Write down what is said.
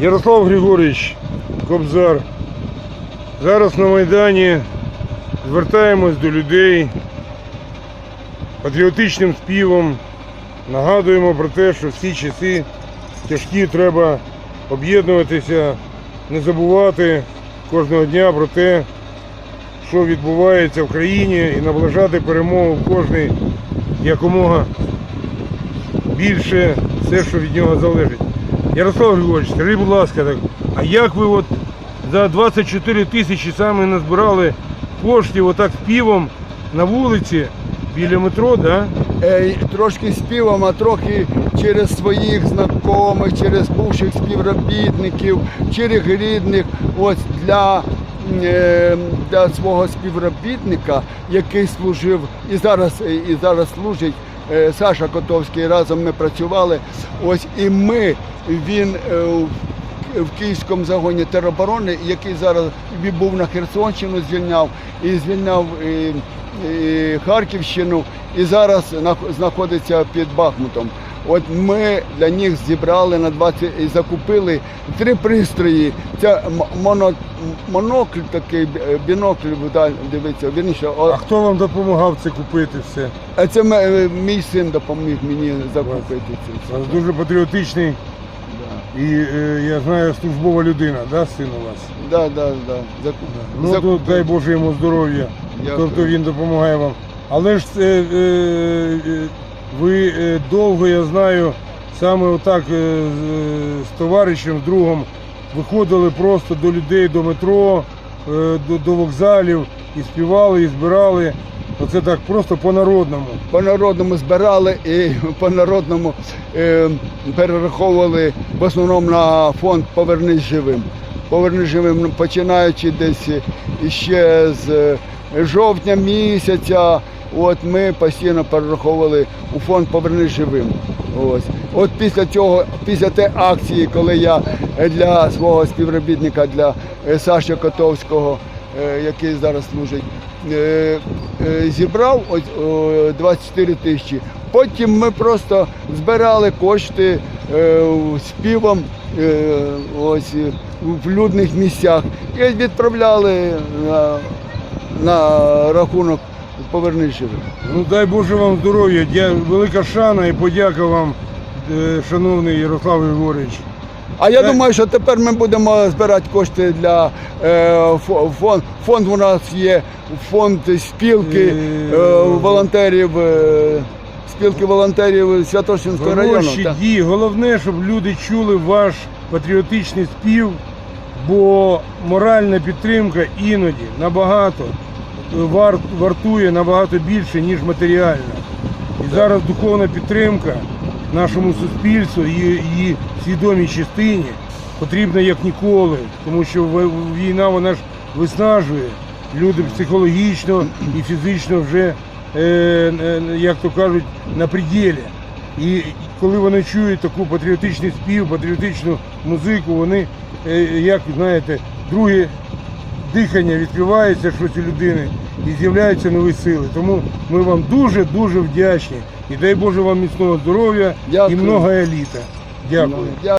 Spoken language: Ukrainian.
Ярослав Григорович Кобзар. Зараз на Майдані звертаємось до людей патріотичним співом. Нагадуємо про те, що всі часи тяжкі треба об'єднуватися, не забувати кожного дня про те, що відбувається в країні, і наближати перемогу в кожний якомога більше все, що від нього залежить. Ярослав Григорович, скажіть, будь ласка, так, а як ви от за 24 тисячі саме назбирали коштів отак співом на вулиці біля метро, да? Е, Трошки співом, а трохи через своїх знайомих, через бувших співробітників, через рідних. Ось для, е, для свого співробітника, який служив і зараз, і зараз служить. Е, Саша Котовський разом ми працювали. Ось і ми він е, в- Київському загоні тероборони, який зараз був на Херсонщину, звільняв і звільняв і, і Харківщину, і зараз знаходиться під Бахмутом. От ми для них зібрали на 20 і закупили три пристрої. Це моно, монокль такий, е, бінокль вдаль дивиться. Вірніше, о- А хто вам допомагав це купити все? а це е, мій син допоміг мені закупити це. Все. вас дуже патріотичний і е, я знаю службова людина, да, син у вас? Да, да, да. Закуп... Ну то дай Боже йому здоров'я. Тобто він допомагає вам. Але ж це е, е, ви е, довго, я знаю, саме отак е, з, товаришем, другом виходили просто до людей, до метро, е, до, до вокзалів і співали, і збирали. Оце так просто по-народному. По народному збирали і по народному е, перераховували в основному на фонд Повернись живим. Повернись живим, починаючи десь ще з жовтня місяця. От ми постійно перераховували у фонд Повернись живим. Ось. От після цього, після тієї акції, коли я для свого співробітника, для е, Саші Котовського, е, який зараз служить, е, зібрав 24 тисячі. Потім ми просто збирали кошти співом ось, в людних місцях і відправляли на, на рахунок повернись живим. Ну дай Боже вам здоров'я, дя- велика шана і подяка вам, е, шановний Ярослав Григорович. А я думаю, що тепер ми будемо збирати кошти для е, фонд. Фонд у нас є фонд спілки Е, е, волонтерів. е, Спілки волонтерів Святошинського району. Хороші так. дії. Головне, щоб люди чули ваш патріотичний спів, бо моральна підтримка іноді набагато вар- вартує набагато більше, ніж матеріальна. І зараз духовна підтримка нашому суспільству і її свідомій частині потрібна як ніколи, тому що війна вона ж виснажує. Люди психологічно і фізично вже, е, е, як то кажуть, на пределі. І коли вони чують таку патріотичний спів, патріотичну музику, вони, е, як знаєте, друге дихання відкривається щось у людини і з'являються нові сили. Тому ми вам дуже-дуже вдячні. І дай Боже вам міцного здоров'я і Дякую. много еліта. Дякую.